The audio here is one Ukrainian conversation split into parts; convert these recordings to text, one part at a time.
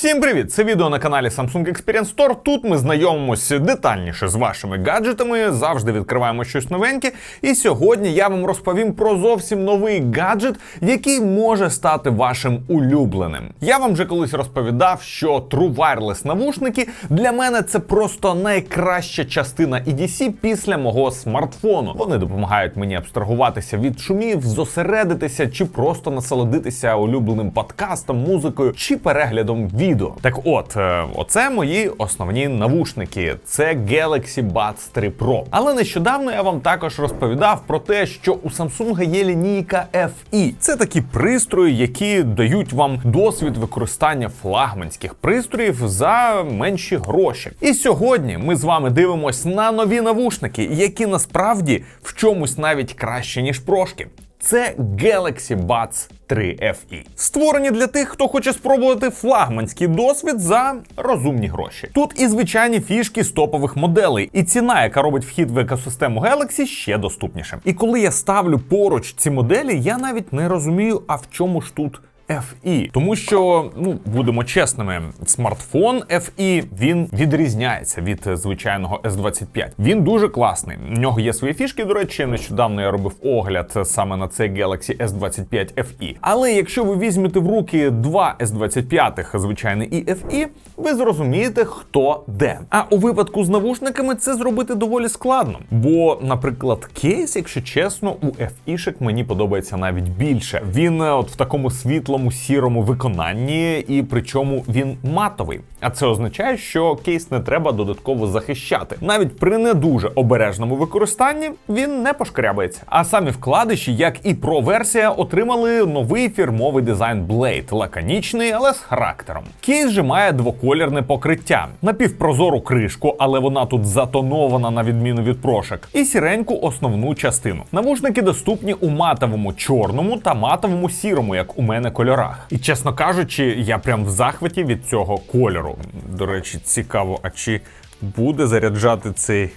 Всім привіт! Це відео на каналі Samsung Experience Store. Тут ми знайомимося детальніше з вашими гаджетами, завжди відкриваємо щось новеньке. І сьогодні я вам розповім про зовсім новий гаджет, який може стати вашим улюбленим. Я вам вже колись розповідав, що True Wireless навушники для мене це просто найкраща частина EDC після мого смартфону. Вони допомагають мені абстрагуватися від шумів, зосередитися чи просто насолодитися улюбленим подкастом, музикою чи переглядом відео. Так от, е, оце мої основні навушники. Це Galaxy Buds 3 Pro. Але нещодавно я вам також розповідав про те, що у Samsung є лінійка FE. Це такі пристрої, які дають вам досвід використання флагманських пристроїв за менші гроші. І сьогодні ми з вами дивимось на нові навушники, які насправді в чомусь навіть краще ніж прошки. Це Galaxy Buds 3 FE. Створені для тих, хто хоче спробувати флагманський досвід за розумні гроші. Тут і звичайні фішки з топових моделей, і ціна, яка робить вхід в екосистему Galaxy, ще доступнішим. І коли я ставлю поруч ці моделі, я навіть не розумію, а в чому ж тут. FE. тому що ну будемо чесними, смартфон FE, він відрізняється від звичайного S25. Він дуже класний. У нього є свої фішки. До речі, нещодавно я робив огляд саме на цей Galaxy S25 FE. Але якщо ви візьмете в руки два S25, звичайний і FE, ви зрозумієте, хто де. А у випадку з навушниками це зробити доволі складно. Бо, наприклад, кейс, якщо чесно, у FE-шек мені подобається навіть більше. Він е, от в такому світлому сірому виконанні, і причому він матовий. А це означає, що кейс не треба додатково захищати. Навіть при не дуже обережному використанні він не пошкрябається. А самі вкладиші, як і Pro версія, отримали новий фірмовий дизайн Blade, лаконічний, але з характером. Кейс же має двоколірне покриття, напівпрозору кришку, але вона тут затонована на відміну від прошек, і сіреньку основну частину. Навушники доступні у матовому чорному та матовому сірому, як у мене кольорах. І чесно кажучи, я прям в захваті від цього кольору. До речі, цікаво, а чи буде заряджати цей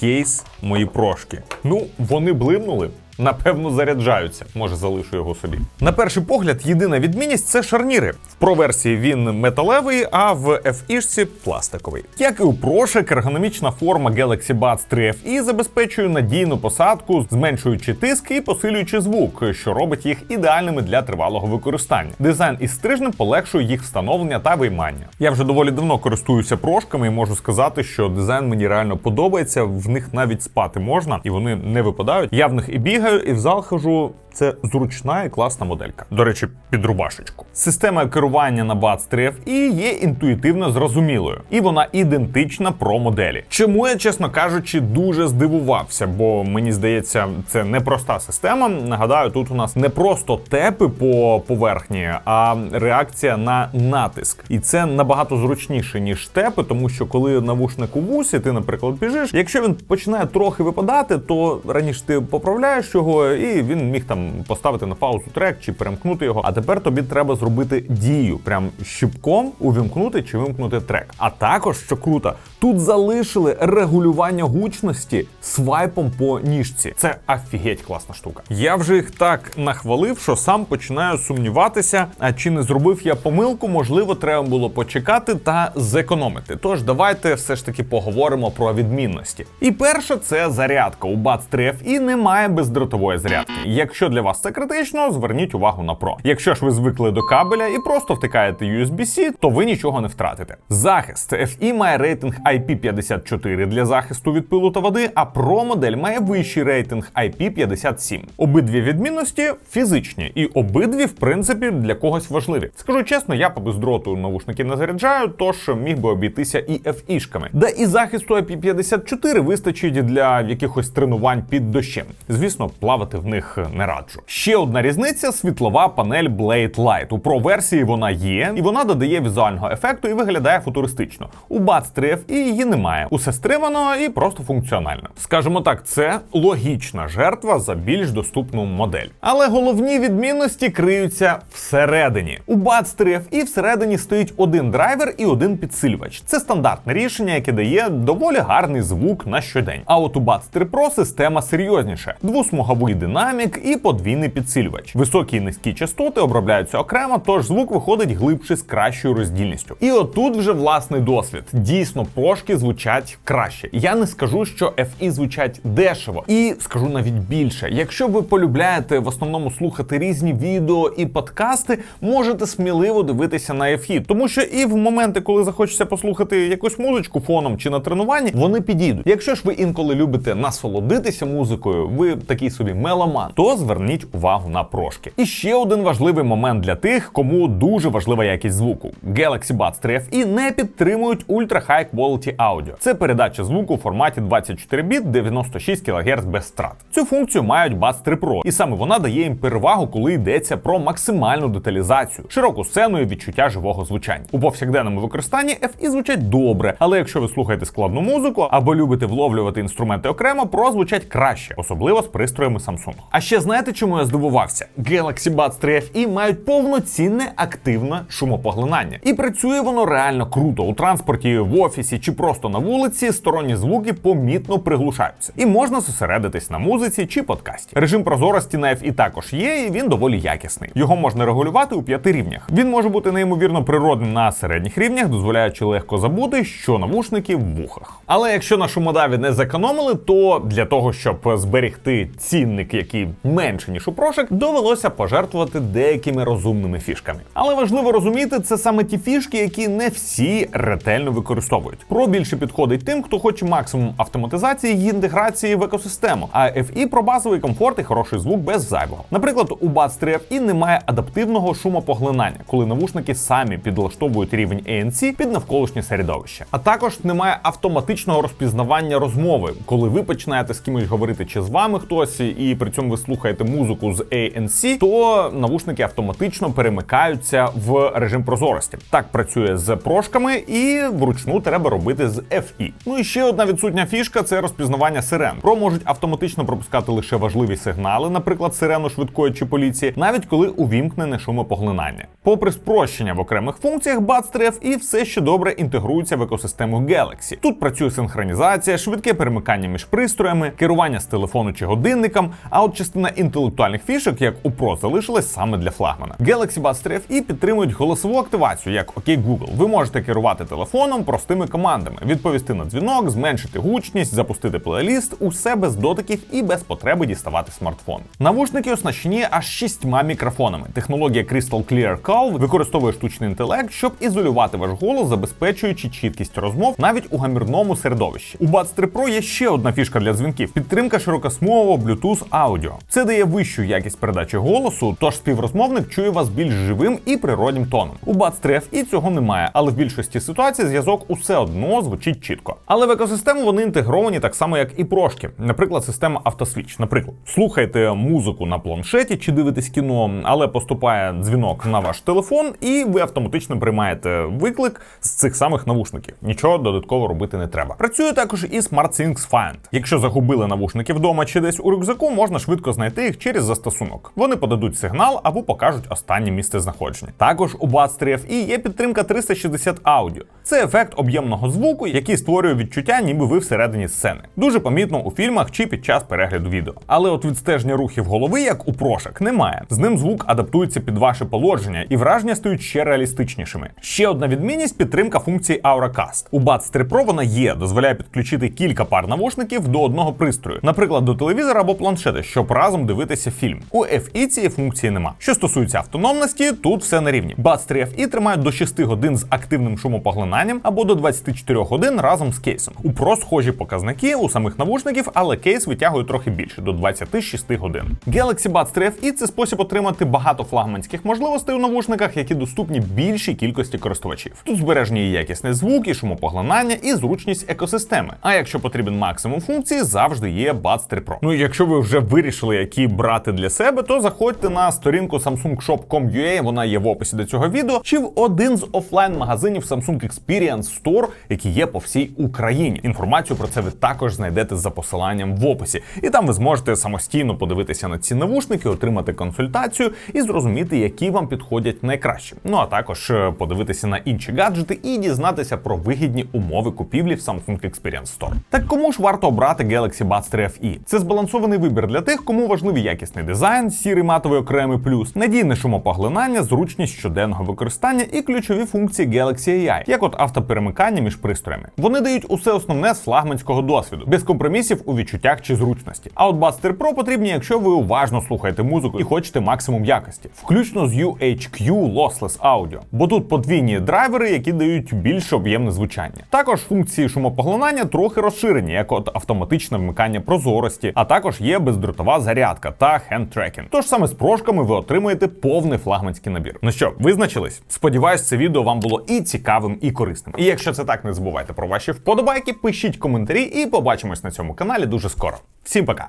кейс мої прошки? Ну, вони блимнули. Напевно, заряджаються. Може, залишу його собі. На перший погляд, єдина відмінність це шарніри. В Pro версії він металевий, а в FE-шці пластиковий. Як і у прошек, ергономічна форма Galaxy Buds 3 FE забезпечує надійну посадку, зменшуючи тиск і посилюючи звук, що робить їх ідеальними для тривалого використання. Дизайн із стрижнем полегшує їх встановлення та виймання. Я вже доволі давно користуюся прошками і можу сказати, що дизайн мені реально подобається. В них навіть спати можна, і вони не випадають. Я в них і бігаю, і в зал хожу. Це зручна і класна моделька. До речі, під рубашечку. Система керування на Buds 3 FE є інтуїтивно зрозумілою, і вона ідентична про моделі. Чому я, чесно кажучи, дуже здивувався, бо мені здається, це непроста система. Нагадаю, тут у нас не просто тепи по поверхні, а реакція на натиск. І це набагато зручніше, ніж тепи, тому що коли навушник у вусі, ти, наприклад, біжиш. Якщо він починає трохи випадати, то раніше ти поправляєш його, і він міг там поставити на паузу трек чи перемкнути його. А тепер тобі треба зробити дію, прям щипком увімкнути чи вимкнути трек. А також, що круто, тут залишили регулювання гучності свайпом по ніжці. Це офігеть класна штука. Я вже їх так нахвалив, що сам починаю сумніватися. А чи не зробив я помилку? Можливо, треба було почекати та зекономити. Тож давайте все ж таки поговоримо про відмінності. І перше, це зарядка. У Buds 3 FE немає бездротової зарядки. Якщо для вас це критично, зверніть увагу на Pro. Якщо ж ви звикли до кабеля і просто втикаєте USB-C, то ви нічого не втратите. Захист FE має рейтинг IP54 для захисту від пилу та води, а Pro модель має вищий рейтинг IP57. Обидві відмінності фізичні, і обидві, в принципі, для когось важливі. Скажу чесно, я по бездроту навушники не заряджаю, тож міг би обійтися і FE-шками. Да і захисту IP54 вистачить для якихось тренувань під дощем. Звісно, плавати в них не раджу. Ще одна різниця світлова панель Blade Light. У Pro версії вона є, і вона додає візуального ефекту і виглядає футуристично. У Buds 3 FE її немає. Усе стримано і просто функціонально. Скажімо так, це логічна жертва за більш доступну модель. Але головні відмінності криються всередині. У Buds 3 FE всередині стоїть один драйвер і один підсилювач. Це стандартне рішення, яке дає доволі гарний звук на щодень. А от у Buds 3 Pro система серйозніше. Двосмугова многовуговий динамік і подвійний підсилювач. Високі і низькі частоти обробляються окремо, тож звук виходить глибше з кращою роздільністю. І отут вже власний досвід. Дійсно, прошки звучать краще. Я не скажу, що FE звучать дешево, і скажу навіть більше. Якщо ви полюбляєте в основному слухати різні відео і подкасти, можете сміливо дивитися на FE, тому що і в моменти, коли захочеться послухати якусь музичку фоном чи на тренуванні, вони підійдуть. Якщо ж ви інколи любите насолодитися музикою, ви такий собі меломан, то зверніть увагу на прошки. І ще один важливий момент для тих, кому дуже важлива якість звуку. Galaxy Buds 3 FE не підтримують Ultra High Quality Audio. Це передача звуку у форматі 24 біт 96 кГц без втрат. Цю функцію мають Buds 3 Pro, і саме вона дає їм перевагу, коли йдеться про максимальну деталізацію, широку сцену і відчуття живого звучання. У повсякденному використанні FE звучать добре, але якщо ви слухаєте складну музику або любите вловлювати інструменти окремо, Pro звучать краще, особливо з пристроями Samsung. А ще знаєте, чому я здивувався? Galaxy Buds 3 FE мають повноцінне активне шумопоглинання, і працює воно реально круто у транспорті, в офісі чи просто на вулиці. Сторонні звуки помітно приглушаються, і можна зосередитись на музиці чи подкасті. Режим прозорості на FE також є, і він доволі якісний. Його можна регулювати у п'яти рівнях. Він може бути неймовірно природним на середніх рівнях, дозволяючи легко забути, що навушники в вухах. Але якщо на шумодаві не зекономили, то для того, щоб зберегти цінник, який менше ніж у прошек, довелося пожертвувати деякими розумними фішками. Але важливо розуміти, це саме ті фішки, які не всі ретельно використовують. Про більше підходить тим, хто хоче максимум автоматизації і інтеграції в екосистему. А FE про базовий комфорт і хороший звук без зайвого. Наприклад, у Buds 3 FE немає адаптивного шумопоглинання, коли навушники самі підлаштовують рівень ANC під навколишнє середовище. А також немає автоматичного розпізнавання розмови, коли ви починаєте з кимось говорити чи з вами хтось, і при цьому ви слухаєте музику з ANC, то навушники автоматично перемикаються в режим прозорості. Так працює з прошками, і вручну треба робити з FE. Ну і ще одна відсутня фішка це розпізнавання сирен. Про можуть автоматично пропускати лише важливі сигнали, наприклад, сирену швидкої чи поліції, навіть коли увімкнене шумопоглинання. Попри спрощення в окремих функціях, Buds 3 FE все ще добре інтегрується в екосистему Galaxy. Тут працює синхронізація, швидке перемикання між пристроями, керування з телефону чи годинником. А от частина інтелектуальних фішок, як у Pro, залишилась саме для флагмана. Galaxy Buds 3 FE підтримують голосову активацію, як OK Google. Ви можете керувати телефоном простими командами, відповісти на дзвінок, зменшити гучність, запустити плейліст, усе без дотиків і без потреби діставати смартфон. Навушники оснащені аж шістьма мікрофонами. Технологія Crystal Clear Call використовує штучний інтелект, щоб ізолювати ваш голос, забезпечуючи чіткість розмов навіть у гамірному середовищі. У Buds 3 Pro є ще одна фішка для дзвінків: підтримка широкосмового Bluetooth аудіо. Це дає вищу якість передачі голосу, тож співрозмовник чує вас більш живим і природнім тоном. У Buds 3 FE цього немає, але в більшості ситуацій зв'язок усе одно звучить чітко. Але в екосистему вони інтегровані так само, як і прошки. Наприклад, система автосвіч. Наприклад, слухайте музику на планшеті чи дивитесь кіно, але поступає дзвінок на ваш телефон, і ви автоматично приймаєте виклик з цих самих навушників. Нічого додатково робити не треба. Працює також і SmartThings Find. Якщо загубили навушники вдома чи десь у рюкзаку, можна швидко знайти їх через застосунок. Вони подадуть сигнал або покажуть останнє місце знаходження. Також у Buds 3 FE є підтримка 360 аудіо. Це ефект об'ємного звуку, який створює відчуття, ніби ви всередині сцени. Дуже помітно у фільмах чи під час перегляду відео. Але от відстеження рухів голови, як у прошок, немає. З ним звук адаптується під ваше положення, і враження стають ще реалістичнішими. Ще одна відмінність підтримка функції AuraCast. У Buds 3 Pro вона є, дозволяє підключити кілька пар навушників до одного пристрою, наприклад, до телевізора або планшета, щоб разом дивитися фільм. У FE цієї функції нема. Що стосується автономності, тут все на рівні. Buds 3 FE тримають до 6 годин з активним шумопоглинанням або до 24 годин разом з кейсом. У Pro схожі показники у самих навушників, але кейс витягує трохи більше до 26 годин. Galaxy Buds 3 FE – це спосіб отримати багато флагманських можливостей у навушниках, які доступні більшій кількості користувачів. Тут збережені і якісний звук, і шумопоглинання, і зручність екосистеми. А якщо потрібен максимум функцій, завжди є Buds 3 Pro. Ну і якщо ви вже вирішили, які брати для себе, то заходьте на сторінку samsungshop.com.ua, вона є в описі до цього відео, чи в один з офлайн магазинів Samsung Express Experience Store, які є по всій Україні. Інформацію про це ви також знайдете за посиланням в описі, і там ви зможете самостійно подивитися на ці навушники, отримати консультацію і зрозуміти, які вам підходять найкраще. Ну а також е, подивитися на інші гаджети і дізнатися про вигідні умови купівлі в Samsung Experience Store. Так кому ж варто обрати Galaxy Buds 3 FE? Це збалансований вибір для тих, кому важливий якісний дизайн, сірий матовий окремий плюс, надійне шумопоглинання, зручність щоденного використання і ключові функції Galaxy AI, як от автоперемикання між пристроями. Вони дають усе основне з флагманського досвіду, без компромісів у відчуттях чи зручності. А от 3 Pro потрібні, якщо ви уважно слухаєте музику і хочете максимум якості, включно з UHQ Lossless Audio, бо тут подвійні драйвери, які дають більш об'ємне звучання. Також функції шумопоглинання трохи розширені, як от автоматичне вмикання прозорості, а також є бездротова зарядка та хенд-трекінг. Тож саме з прошками ви отримуєте повний флагманський набір. Ну що, визначились? Сподіваюсь, це відео вам було і цікавим, і корисним. І якщо це так, не забувайте про ваші вподобайки, пишіть коментарі і побачимось на цьому каналі дуже скоро. Всім пока!